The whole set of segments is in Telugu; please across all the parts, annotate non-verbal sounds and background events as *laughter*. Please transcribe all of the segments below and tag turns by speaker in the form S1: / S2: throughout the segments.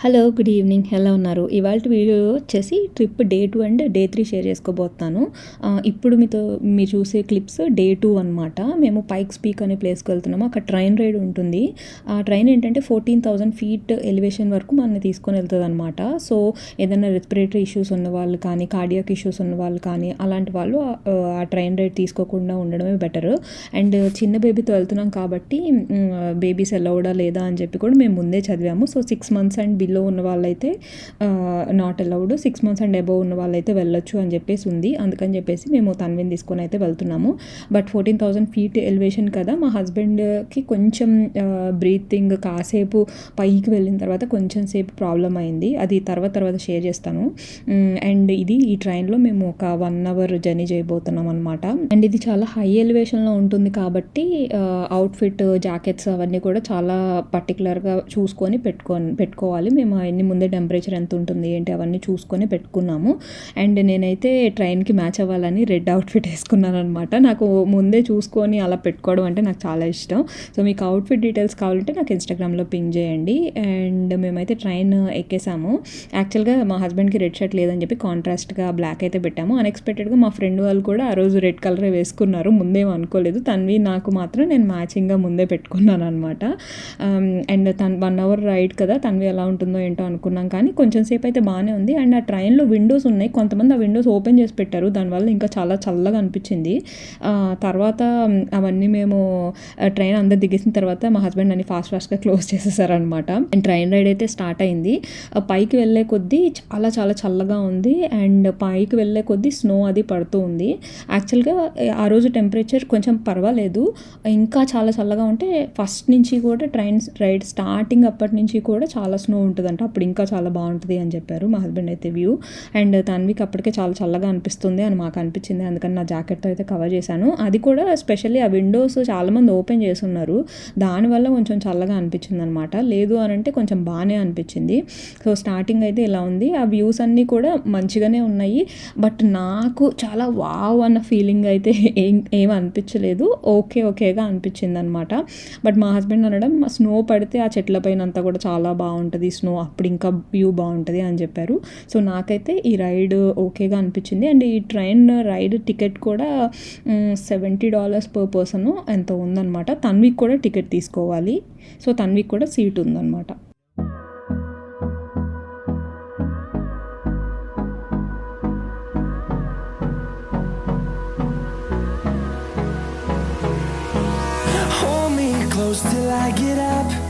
S1: Hello good evening. ఎలా ఉన్నారు? ఇవాళ వీడియో వచ్చేసి trip day two and day three share చేసుకోబోతున్నాను. ఇప్పుడు మీతో మీరు చూసే క్లిప్స్ డే టూ అనమాట మేము పైక్ స్పీక్ అనే ప్లేస్కి వెళ్తున్నాము. అక్కడ ట్రైన్ రైడ్ ఉంటుంది. ఆ ట్రైన్ ఏంటంటే ఫోర్టీన్ థౌజండ్ ఫీట్ ఎలివేషన్ వరకు మనల్ని తీసుకొని వెళ్తుంది అనమాట సో ఏదైనా రెస్పిరేటరీ ఇష్యూస్ ఉన్న వాళ్ళు కానీ కార్డియాక్ ఇష్యూస్ ఉన్న వాళ్ళు కానీ అలాంటి వాళ్ళు ఆ, ట్రైన్ రైడ్ తీసుకోకుండా ఉండడమే బెటర్ అండ్ చిన్న బేబీతో వెళ్తున్నాం కాబట్టి బేబీస్ ఎలౌడా లేదా అని చెప్పి కూడా మేము ముందే చదివాము. So six months and below ఉన్న వాళ్ళైతే not allowed six months and above ఉన్న వాళ్ళైతే వెళ్ళొచ్చు అని చెప్పేసి ఉంది. అందుకని చెప్పేసి మేము తన్విని తీసుకొని అయితే వెళ్తున్నాము. But fourteen thousand feet elevation కదా మా హస్బెండ్కి కొంచెం బ్రీతింగ్ కాసేపు పైకి వెళ్ళిన తర్వాత కొంచెం సేపు ప్రాబ్లం అయింది. అది తర్వాత తర్వాత షేర్ చేస్తాను. అండ్ ఇది ఈ ట్రైన్లో మేము ఒక వన్ అవర్ జర్నీ చేయబోతున్నాం అనమాట అండ్ ఇది చాలా హై ఎలివేషన్లో ఉంటుంది కాబట్టి అవుట్ఫిట్ జాకెట్స్ అవన్నీ కూడా చాలా పర్టికులర్గా చూసుకొని పెట్టుకొని పెట్టుకోవాలి. మేము అవన్నీ ముందే టెంపరేచర్ ఎంత ఉంటుంది ఏంటి అవన్నీ చూసుకొని పెట్టుకున్నాము. అండ్ నేనైతే ట్రైన్కి మ్యాచ్ అవ్వాలని రెడ్ అవుట్ఫిట్ వేసుకున్నాను అనమాట నాకు ముందే చూసుకొని అలా పెట్టుకోవడం అంటే నాకు చాలా ఇష్టం. సో మీకు అవుట్ఫిట్ డీటెయిల్స్ కావాలంటే నాకు ఇన్స్టాగ్రామ్లో పింక్ చేయండి. అండ్ మేమైతే ట్రైన్ ఎక్కేసాము. యాక్చువల్గా మా హస్బెండ్కి రెడ్ షర్ట్ లేదని చెప్పి కాంట్రాస్ట్గా బ్లాక్ అయితే పెట్టాము. అన్ఎక్స్పెక్టెడ్గా మా ఫ్రెండ్ వాళ్ళు కూడా ఆ రోజు రెడ్ కలరే వేసుకున్నారు. ముందేం అనుకోలేదు. తన్వి నాకు మాత్రం నేను మ్యాచింగ్గా ముందే పెట్టుకున్నాను అనమాట and um, then one hour ride కదా తన్వి ఎలా ఉంటుంది ఏంటో అనుకున్నాం కానీ కొంచెం సేపు అయితే బాగానే ఉంది. అండ్ ఆ ట్రైన్లో విండోస్ ఉన్నాయి. కొంతమంది ఆ విండోస్ ఓపెన్ చేసి పెట్టారు. దానివల్ల ఇంకా చాలా చల్లగా అనిపించింది. తర్వాత అవన్నీ మేము ట్రైన్ అందరు దిగేసిన తర్వాత మా హస్బెండ్ అన్ని ఫాస్ట్ ఫాస్ట్గా క్లోజ్ చేసేసారనమాట. అండ్ ట్రైన్ రైడ్ అయితే స్టార్ట్ అయింది. పైకి వెళ్ళే కొద్దీ చాలా చాలా చల్లగా ఉంది. అండ్ పైకి వెళ్ళే కొద్దీ స్నో అది పడుతూ ఉంది. యాక్చువల్గా ఆ రోజు టెంపరేచర్ కొంచెం పర్వాలేదు. ఇంకా చాలా చల్లగా ఉంటే ఫస్ట్ నుంచి కూడా ట్రైన్ రైడ్ స్టార్టింగ్ అప్పటి నుంచి కూడా చాలా స్నో ఉంటుందంట అప్పుడు ఇంకా చాలా బాగుంటుంది అని చెప్పారు మా హస్బెండ్ అయితే వ్యూ. అండ్ తన్వికి అప్పటికే చాలా చల్లగా అనిపిస్తుంది అని మాకు అనిపించింది. అందుకని నా జాకెట్తో అయితే కవర్ చేశాను. అది కూడా స్పెషల్లీ ఆ విండోస్ చాలామంది ఓపెన్ చేసి ఉన్నారు దానివల్ల కొంచెం చల్లగా అనిపించింది అనమాట లేదు అని అంటే కొంచెం బాగానే అనిపించింది. సో స్టార్టింగ్ అయితే ఇలా ఉంది. ఆ వ్యూస్ అన్నీ కూడా మంచిగానే ఉన్నాయి. బట్ నాకు చాలా వావ్ అన్న ఫీలింగ్ అయితే ఏం ఏం అనిపించలేదు. ఓకే ఓకేగా అనిపించింది అనమాట బట్ మా హస్బెండ్ అనడం స్నో పడితే ఆ చెట్ల పైన అంతా కూడా చాలా బాగుంటుంది. స్నో అప్పుడు ఇంకా వ్యూ బాగుంటుంది అని చెప్పారు. సో నాకైతే ఈ రైడ్ ఓకేగా అనిపించింది. అండ్ ఈ ట్రైన్ రైడ్ టికెట్ కూడా సెవెంటీ డాలర్స్ పర్ పర్సన్ ఎంత ఉందన్నమాట. తన్విక్ కూడా టికెట్ తీసుకోవాలి. సో తన్విక్ కూడా సీట్ ఉందన్నమాట.
S2: Close till I get up.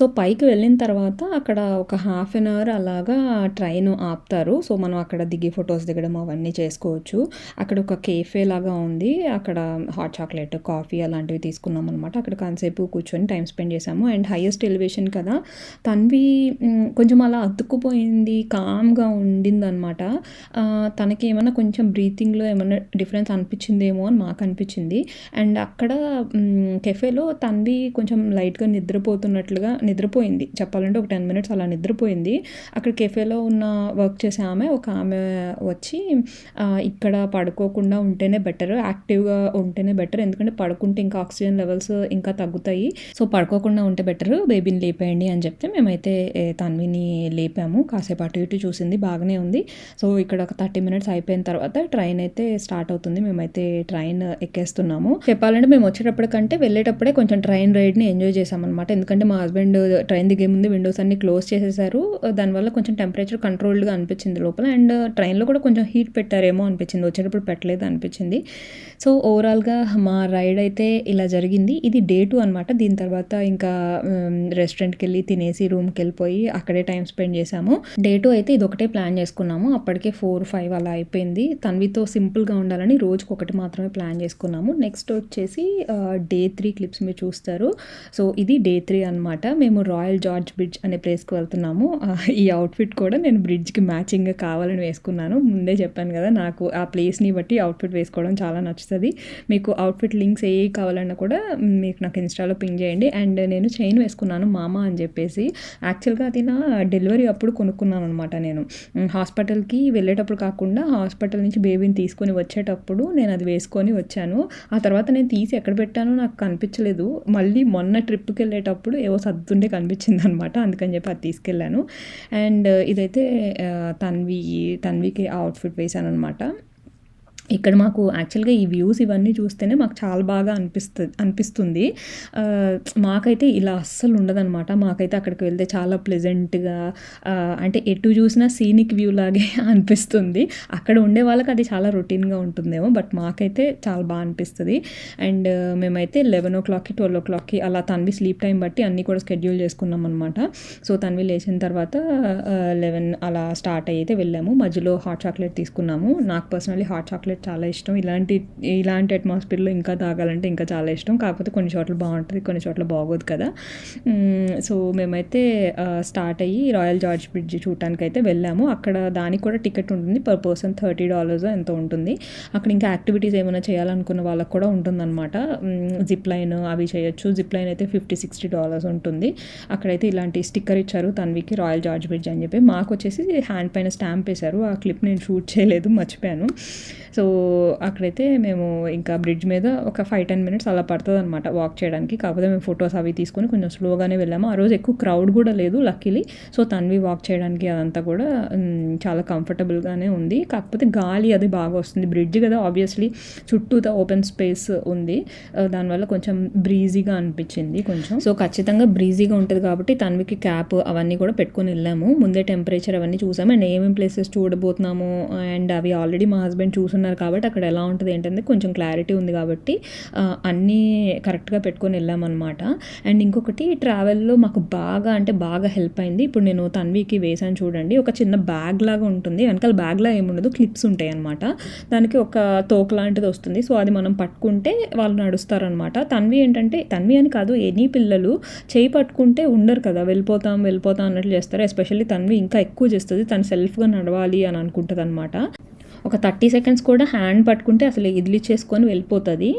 S1: so పైకి వెళ్ళిన తర్వాత అక్కడ ఒక హాఫ్ అన్ అవర్ అలాగా ట్రైన్ ఆపుతారు. సో మనం అక్కడ దిగి ఫొటోస్ దిగడం అవన్నీ చేసుకోవచ్చు. అక్కడ ఒక కేఫే లాగా ఉంది. అక్కడ హాట్ చాక్లెట్ కాఫీ అలాంటివి తీసుకున్నాం అనమాట అక్కడ కాసేపు కూర్చొని టైం స్పెండ్ చేసాము అండ్ హైయెస్ట్ ఎలివేషన్ కదా తన్వి కొంచెం అలా అతుక్కుపోయింది కామ్గా ఉండింది అనమాట తనకి ఏమైనా కొంచెం బ్రీతింగ్లో ఏమైనా డిఫరెన్స్ అనిపించిందేమో అని మాకు అనిపించింది. అండ్ అక్కడ కెఫేలో తన్వి కొంచెం లైట్గా నిద్రపోతున్నట్లుగా నిద్రపోయింది. చెప్పాలంటే ఒక టెన్ మినిట్స్ అలా నిద్రపోయింది. అక్కడ కెఫేలో ఉన్న వర్క్ చేసే ఆమె ఒక ఆమె వచ్చి ఇక్కడ పడుకోకుండా ఉంటేనే బెటర్ యాక్టివ్గా ఉంటేనే బెటర్ ఎందుకంటే పడుకుంటే ఇంకా ఆక్సిజన్ లెవెల్స్ ఇంకా తగ్గుతాయి. సో పడుకోకుండా ఉంటే బెటర్ బేబీని లేపేయండి అని చెప్తే మేమైతే తన్విని లేపాము కాసేపు అటు ఇటు చూసింది బాగానే ఉంది. సో ఇక్కడ ఒక థర్టీ మినిట్స్ అయిపోయిన తర్వాత ట్రైన్ అయితే స్టార్ట్ అవుతుంది. మేమైతే ట్రైన్ ఎక్కేస్తున్నాము. చెప్పాలంటే మేము వచ్చేటప్పటికంటే వెళ్ళేటప్పుడే కొంచెం ట్రైన్ రైడ్ని ఎంజాయ్ చేసామన్నమాట ఎందుకంటే మా హస్బెండ్ ట్రైన్ దిగే ముందు విండోస్ అన్ని క్లోజ్ చేసేసారు. దానివల్ల కొంచెం టెంపరేచర్ కంట్రోల్డ్గా అనిపించింది లోపల. అండ్ ట్రైన్లో కూడా కొంచెం హీట్ పెట్టారేమో అనిపించింది. వచ్చేటప్పుడు పెట్టలేదు అనిపించింది. సో ఓవరాల్గా మా రైడ్ అయితే ఇలా జరిగింది. ఇది డే టూ అనమాట దీని తర్వాత ఇంకా రెస్టారెంట్కి వెళ్ళి తినేసి రూమ్కి వెళ్ళిపోయి అక్కడే టైం స్పెండ్ చేసాము డే టూ అయితే ఇది ఒకటే ప్లాన్ చేసుకున్నాము. అప్పటికే ఫోర్ ఫైవ్ అలా అయిపోయింది. తన్వితో సింపుల్గా ఉండాలని రోజుకి ఒకటి మాత్రమే ప్లాన్ చేసుకున్నాము. నెక్స్ట్ వచ్చేసి డే త్రీ క్లిప్స్ మీరు చూస్తారు. సో ఇది డే త్రీ అనమాట మేము మేము రాయల్ జార్జ్ బ్రిడ్జ్ అనే ప్లేస్కి వెళ్తున్నాము. ఈ అవుట్ఫిట్ కూడా నేను బ్రిడ్జ్కి మ్యాచింగ్గా కావాలని వేసుకున్నాను. ముందే చెప్పాను కదా నాకు ఆ ప్లేస్ని బట్టి అవుట్ఫిట్ వేసుకోవడం చాలా నచ్చుతుంది. మీకు అవుట్ఫిట్ లింక్స్ ఏ కావాలన్నా కూడా మీకు నాకు ఇన్స్టాలో పింగ్ చేయండి. అండ్ నేను చైన్ వేసుకున్నాను మామ అని చెప్పేసి. యాక్చువల్గా అది నా డెలివరీ అప్పుడు కొనుక్కున్నాను అనమాట నేను. హాస్పిటల్కి వెళ్ళేటప్పుడు కాకుండా హాస్పిటల్ నుంచి బేబీని తీసుకొని వచ్చేటప్పుడు నేను అది వేసుకొని వచ్చాను. ఆ తర్వాత నేను తీసి ఎక్కడ పెట్టానో నాకు కనిపించలేదు. మళ్ళీ మొన్న ట్రిప్కి వెళ్ళేటప్పుడు ఏవో సర్దుండే కనిపించింది అనమాట అందుకని చెప్పి అది తీసుకెళ్ళాను. అండ్ ఇదైతే తన్వి తన్వికి అవుట్ఫిట్ వేసాను అనమాట ఇక్కడ మాకు యాక్చువల్గా ఈ వ్యూస్ ఇవన్నీ చూస్తేనే మాకు చాలా బాగా అనిపిస్తుంది. అనిపిస్తుంది మాకైతే ఇలా అస్సలు ఉండదన్నమాట. మాకైతే అక్కడికి వెళ్తే చాలా ప్లెజెంట్గా అంటే ఎటు చూసినా సీనిక్ వ్యూ లాగే *laughs* అనిపిస్తుంది. అక్కడ ఉండే వాళ్ళకి అది చాలా రొటీన్గా ఉంటుందేమో బట్ మాకైతే చాలా బాగా అనిపిస్తుంది. అండ్ మేమైతే లెవెన్ ఓ క్లాక్కి ట్వెల్వ్ ఓ క్లాక్కి అలా తన్వి స్లీప్ టైం బట్టి అన్నీ కూడా స్కెడ్యూల్ చేసుకున్నాం అనమాట సో తన్వి లేచిన తర్వాత లెవెన్ అలా స్టార్ట్ అయితే వెళ్ళాము. మధ్యలో హాట్ చాక్లెట్ తీసుకున్నాము. నాకు పర్సనలీ హాట్ చాక్లెట్ చాలా ఇష్టం. ఇలాంటి ఇలాంటి అట్మాస్ఫియర్లో ఇంకా తాగాలంటే ఇంకా చాలా ఇష్టం. కాకపోతే కొన్ని చోట్ల బాగుంటుంది కొన్ని చోట్ల బాగోదు కదా. సో మేమైతే స్టార్ట్ అయ్యి రాయల్ జార్జ్ బ్రిడ్జ్ చూడటానికి అయితే వెళ్ళాము. అక్కడ దానికి కూడా టికెట్ ఉంటుంది. పర్ పర్సన్ థర్టీ డాలర్స్ ఎంతో ఉంటుంది. అక్కడ ఇంకా యాక్టివిటీస్ ఏమైనా చేయాలనుకున్న వాళ్ళకి కూడా ఉంటుందన్నమాట. జిప్ లైన్ అవి చేయొచ్చు. జిప్ లైన్ అయితే ఫిఫ్టీ సిక్స్టీ డాలర్స్ ఉంటుంది. అక్కడైతే ఇలాంటి స్టిక్కర్ ఇచ్చారు తన్వికి రాయల్ జార్జ్ బ్రిడ్జ్ అని చెప్పి. మాకు వచ్చేసి హ్యాండ్ పైన స్టాంప్ వేశారు. ఆ క్లిప్ నేను షూట్ చేయలేదు మర్చిపోయాను. సో అక్కడైతే మేము ఇంకా బ్రిడ్జ్ మీద ఒక ఫైవ్ టెన్ మినిట్స్ అలా పడుతుంది అనమాట వాక్ చేయడానికి. కాకపోతే మేము ఫొటోస్ అవి తీసుకొని కొంచెం స్లోగానే వెళ్ళాము. ఆ రోజు ఎక్కువ క్రౌడ్ కూడా లేదు లక్కీలీ సో తన్వి వాక్ చేయడానికి అదంతా కూడా చాలా కంఫర్టబుల్గానే ఉంది. కాకపోతే గాలి అది బాగా వస్తుంది. బ్రిడ్జ్ కదా ఆబ్వియస్లీ చుట్టూ ఓపెన్ స్పేస్ ఉంది. దానివల్ల కొంచెం బ్రీజీగా అనిపించింది కొంచెం. సో ఖచ్చితంగా బ్రీజీగా ఉంటుంది కాబట్టి తన్వికి క్యాప్ అవన్నీ కూడా పెట్టుకొని వెళ్ళాము. ముందే టెంపరేచర్ అవన్నీ చూసాము. అండ్ ఏమేమి ప్లేసెస్ చూడబోతున్నాము? అండ్ అవి ఆల్రెడీ మా హస్బెండ్ చూసున్నారు కాబట్టి అక్కడ ఎలా ఉంటుంది ఏంటంటే కొంచెం క్లారిటీ ఉంది కాబట్టి అన్నీ కరెక్ట్గా పెట్టుకొని వెళ్ళామన్నమాట. అండ్ ఇంకొకటి ట్రావెల్లో మాకు బాగా అంటే బాగా హెల్ప్ అయింది. ఇప్పుడు నేను తన్వికి వేసాను చూడండి. ఒక చిన్న బ్యాగ్ లాగా ఉంటుంది. వెనకాల బ్యాగ్లా ఏముండదు. క్లిప్స్ ఉంటాయి అనమాట దానికి ఒక తోక లాంటిది వస్తుంది. సో అది మనం పట్టుకుంటే వాళ్ళు నడుస్తారనమాట తన్వి ఏంటంటే తన్వి అని కాదు ఎనీ పిల్లలు చేయి పట్టుకుంటే ఉండరు కదా. వెళ్ళిపోతాం వెళ్ళిపోతాం అన్నట్లు చేస్తారు. ఎస్పెషల్లీ తన్వి ఇంకా ఎక్కువ చేస్తుంది. తను సెల్ఫ్గా నడవాలి అని అనుకుంటుంది అనమాట ఒక థర్టీ సెకండ్స్ కూడా హ్యాండ్ పట్టుకుంటే అసలు ఇదిలిచ్చేసుకొని వెళ్ళిపోతుంది.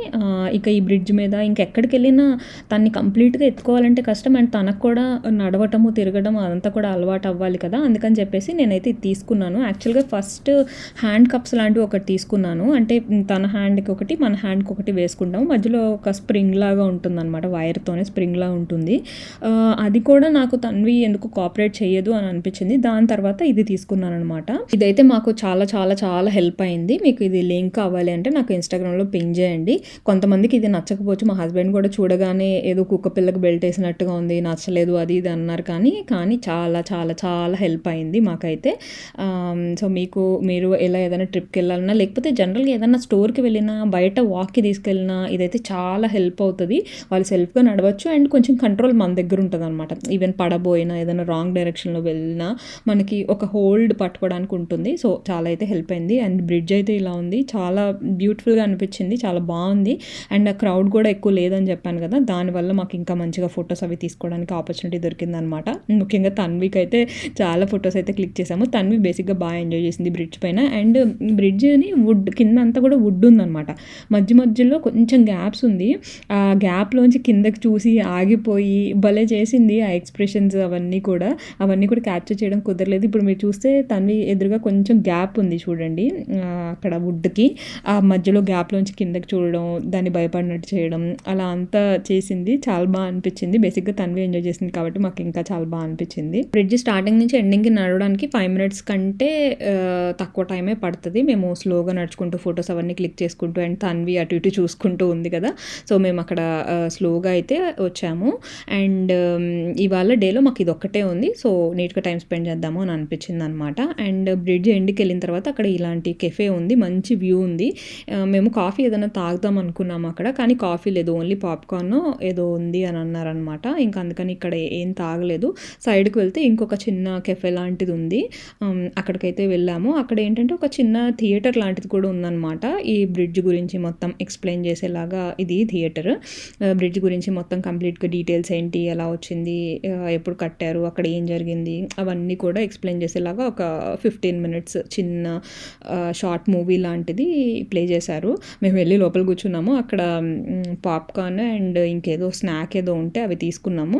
S1: ఇక ఈ బ్రిడ్జ్ మీద ఇంకెక్కడికి వెళ్ళినా తన్ని కంప్లీట్గా ఎత్తుకోవాలంటే కష్టం. అండ్ తనకు కూడా నడవటము తిరగడం అదంతా కూడా అలవాటు అవ్వాలి కదా. అందుకని చెప్పేసి నేనైతే ఇది తీసుకున్నాను. యాక్చువల్గా ఫస్ట్ హ్యాండ్ కప్స్ లాంటివి ఒకటి తీసుకున్నాను. అంటే తన హ్యాండ్కి ఒకటి మన హ్యాండ్కి ఒకటి వేసుకుంటాము. మధ్యలో ఒక స్ప్రింగ్ లాగా ఉంటుందన్నమాట వైర్తోనే స్ప్రింగ్ ఉంటుంది. అది కూడా నాకు తన్వి ఎందుకు కోఆపరేట్ చేయదు అని అనిపించింది. దాని తర్వాత ఇది తీసుకున్నాను అనమాట ఇదైతే మాకు చాలా చాలా చాలా హెల్ప్ అయింది. మీకు ఇది లింక్ కావాలి అంటే నాకు ఇన్స్టాగ్రామ్లో పింగ్ చేయండి. కొంతమందికి ఇది నచ్చకపోవచ్చు. మా హస్బెండ్ కూడా చూడగానే ఏదో కుక్క పిల్లకి బెల్ట్ వేసినట్టుగా ఉంది నచ్చలేదు అది ఇది అన్నారు. కానీ కానీ చాలా చాలా చాలా హెల్ప్ అయింది మాకైతే. సో మీకు మీరు ఎలా ఏదైనా ట్రిప్కి వెళ్ళాలన్నా లేకపోతే జనరల్గా ఏదైనా స్టోర్కి వెళ్ళినా బయట వాక్కి తీసుకెళ్ళినా ఇదైతే చాలా హెల్ప్ అవుతుంది. వాళ్ళు సెల్ఫ్గా నడవచ్చు అండ్ కొంచెం కంట్రోల్ మన దగ్గర ఉంటుంది అనమాట ఈవెన్ పడబోయినా ఏదైనా రాంగ్ డైరెక్షన్లో వెళ్ళినా మనకి ఒక హోల్డ్ పట్టుకోవడానికి ఉంటుంది. సో చాలా అయితే హెల్ప్ అయింది. అండ్ బ్రిడ్జ్ అయితే ఇలా ఉంది. చాలా బ్యూటిఫుల్గా అనిపించింది. చాలా బాగుంది. అండ్ ఆ క్రౌడ్ కూడా ఎక్కువ లేదని చెప్పాను కదా దానివల్ల మాకు ఇంకా మంచిగా ఫొటోస్ అవి తీసుకోవడానికి ఆపర్చునిటీ దొరికిందనమాట ముఖ్యంగా తన్వికి అయితే చాలా ఫొటోస్ అయితే క్లిక్ చేసాము. తన్వి బేసిక్గా బాగా ఎంజాయ్ చేసింది బ్రిడ్జ్ పైన. అండ్ బ్రిడ్జ్ని వుడ్ కింద అంతా కూడా వుడ్ ఉందన్నమాట. మధ్య మధ్యలో కొంచెం గ్యాప్స్ ఉంది. ఆ గ్యాప్లోంచి కిందకి చూసి ఆగిపోయి భలే చేసింది ఆ ఎక్స్ప్రెషన్స్ అవన్నీ కూడా. అవన్నీ కూడా క్యాప్చర్ చేయడం కుదరలేదు. ఇప్పుడు మీరు చూస్తే తన్వి ఎదురుగా కొంచెం గ్యాప్ ఉంది చూడండి. అక్కడ వుడ్కి ఆ మధ్యలో గ్యాప్లోంచి కిందకి చూడడం దాన్ని భయపడినట్టు చేయడం అలా అంతా చేసింది. చాలా బాగా అనిపించింది. బేసిక్గా తన్వి ఎంజాయ్ చేసింది కాబట్టి మాకు ఇంకా చాలా బాగా అనిపించింది. బ్రిడ్జ్ స్టార్టింగ్ నుంచి ఎండింగ్కి నడవడానికి ఫైవ్ మినిట్స్ కంటే తక్కువ టైమే పడుతుంది. మేము స్లోగా నడుచుకుంటూ ఫొటోస్ అవన్నీ క్లిక్ చేసుకుంటూ అండ్ తన్వి అటు ఇటు చూసుకుంటూ ఉంది కదా. సో మేము అక్కడ స్లోగా అయితే వచ్చాము. అండ్ ఇవాళ డేలో మాకు ఇది ఒక్కటే ఉంది. సో నీట్గా టైం స్పెండ్ చేద్దాము అని అనిపించింది అనమాట అండ్ బ్రిడ్జ్ ఎండ్కి వెళ్ళిన తర్వాత అక్కడ ఇలాంటి అలాంటి కెఫే ఉంది మంచి వ్యూ ఉంది. మేము కాఫీ ఏదైనా తాగుదాం అనుకున్నాము అక్కడ కానీ కాఫీ లేదు. ఓన్లీ పాప్కార్న్ ఏదో ఉంది అని అన్నారనమాట ఇంకా అందుకని ఇక్కడ ఏం తాగలేదు. సైడ్కి వెళ్తే ఇంకొక చిన్న కెఫే లాంటిది ఉంది. అక్కడికైతే వెళ్ళాము. అక్కడ ఏంటంటే ఒక చిన్న థియేటర్ లాంటిది కూడా ఉందన్నమాట. ఈ బ్రిడ్జ్ గురించి మొత్తం ఎక్స్ప్లెయిన్ చేసేలాగా ఇది థియేటర్ బ్రిడ్జ్ గురించి మొత్తం కంప్లీట్గా డీటెయిల్స్ ఏంటి ఎలా వచ్చింది ఎప్పుడు కట్టారు అక్కడ ఏం జరిగింది అవన్నీ కూడా ఎక్స్ప్లెయిన్ చేసేలాగా ఒక ఫిఫ్టీన్ మినిట్స్ చిన్న షార్ట్ మూవీ లాంటిది ప్లే చేశారు. మేము వెళ్ళి లోపల కూర్చున్నాము. అక్కడ పాప్కార్న్ అండ్ ఇంకేదో స్నాక్ ఏదో ఉంటే అవి తీసుకున్నాము.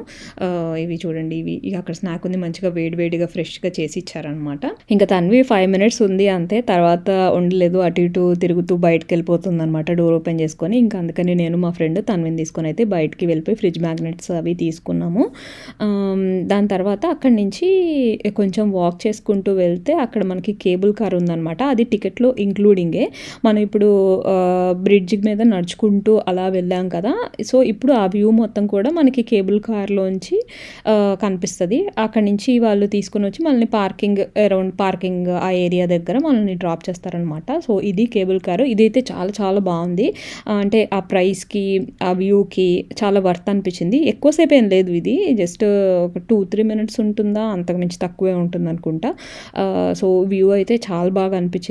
S1: ఇవి చూడండి ఇవి ఇక అక్కడ స్నాక్ ఉంది. మంచిగా వేడివేడిగా ఫ్రెష్గా చేసి ఇచ్చారనమాట ఇంకా తన్వి ఫైవ్ మినిట్స్ ఉంది అంతే. తర్వాత ఉండలేదు. అటు ఇటు తిరుగుతూ బయటకు వెళ్ళిపోతుంది అనమాట డోర్ ఓపెన్ చేసుకొని. ఇంకా అందుకని నేను మా ఫ్రెండ్ తన్విని తీసుకొని అయితే బయటికి వెళ్ళిపోయి ఫ్రిడ్జ్ మ్యాగ్నెట్స్ అవి తీసుకున్నాము. దాని తర్వాత అక్కడి నుంచి కొంచెం వాక్ చేసుకుంటూ వెళ్తే అక్కడ మనకి కేబుల్ కార్ ఉందన్నమాట. అది టికెట్లో ఇంక్లూడింగే. మనం ఇప్పుడు బ్రిడ్జ్ మీద నడుచుకుంటూ అలా వెళ్ళాం కదా. సో ఇప్పుడు ఆ వ్యూ మొత్తం కూడా మనకి కేబుల్ కార్లోంచి కనిపిస్తుంది. అక్కడి నుంచి వాళ్ళు తీసుకొని వచ్చి మనల్ని పార్కింగ్ అరౌండ్ పార్కింగ్ ఆ ఏరియా దగ్గర మనల్ని డ్రాప్ చేస్తారనమాట. సో ఇది కేబుల్ కారు. ఇదైతే చాలా చాలా బాగుంది. అంటే ఆ ప్రైస్కి ఆ వ్యూకి చాలా వర్త్ అనిపించింది. ఎక్కువసేపు ఏం లేదు ఇది. జస్ట్ ఒక టూ త్రీ మినిట్స్ ఉంటుందా? అంతకుమించి తక్కువే ఉంటుంది అనుకుంటా సో వ్యూ అయితే చాలా బాగా అనిపించింది.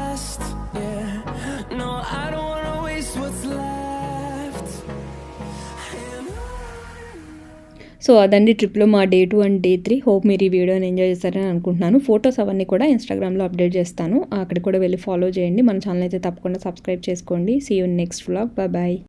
S1: సో అదండి ట్రిప్లో మా day two and day three. Hope మీరు ఈ వీడియోని ఎంజాయ్ చేస్తారని అనుకుంటున్నాను. ఫొటోస్ అవన్నీ కూడా ఇన్స్టాగ్రామ్లో అప్డేట్ చేస్తాను. అక్కడ కూడా వెళ్ళి ఫాలో చేయండి. మన ఛానల్ అయితే తప్పకుండా సబ్స్క్రైబ్ చేసుకోండి. See you next vlog bye bye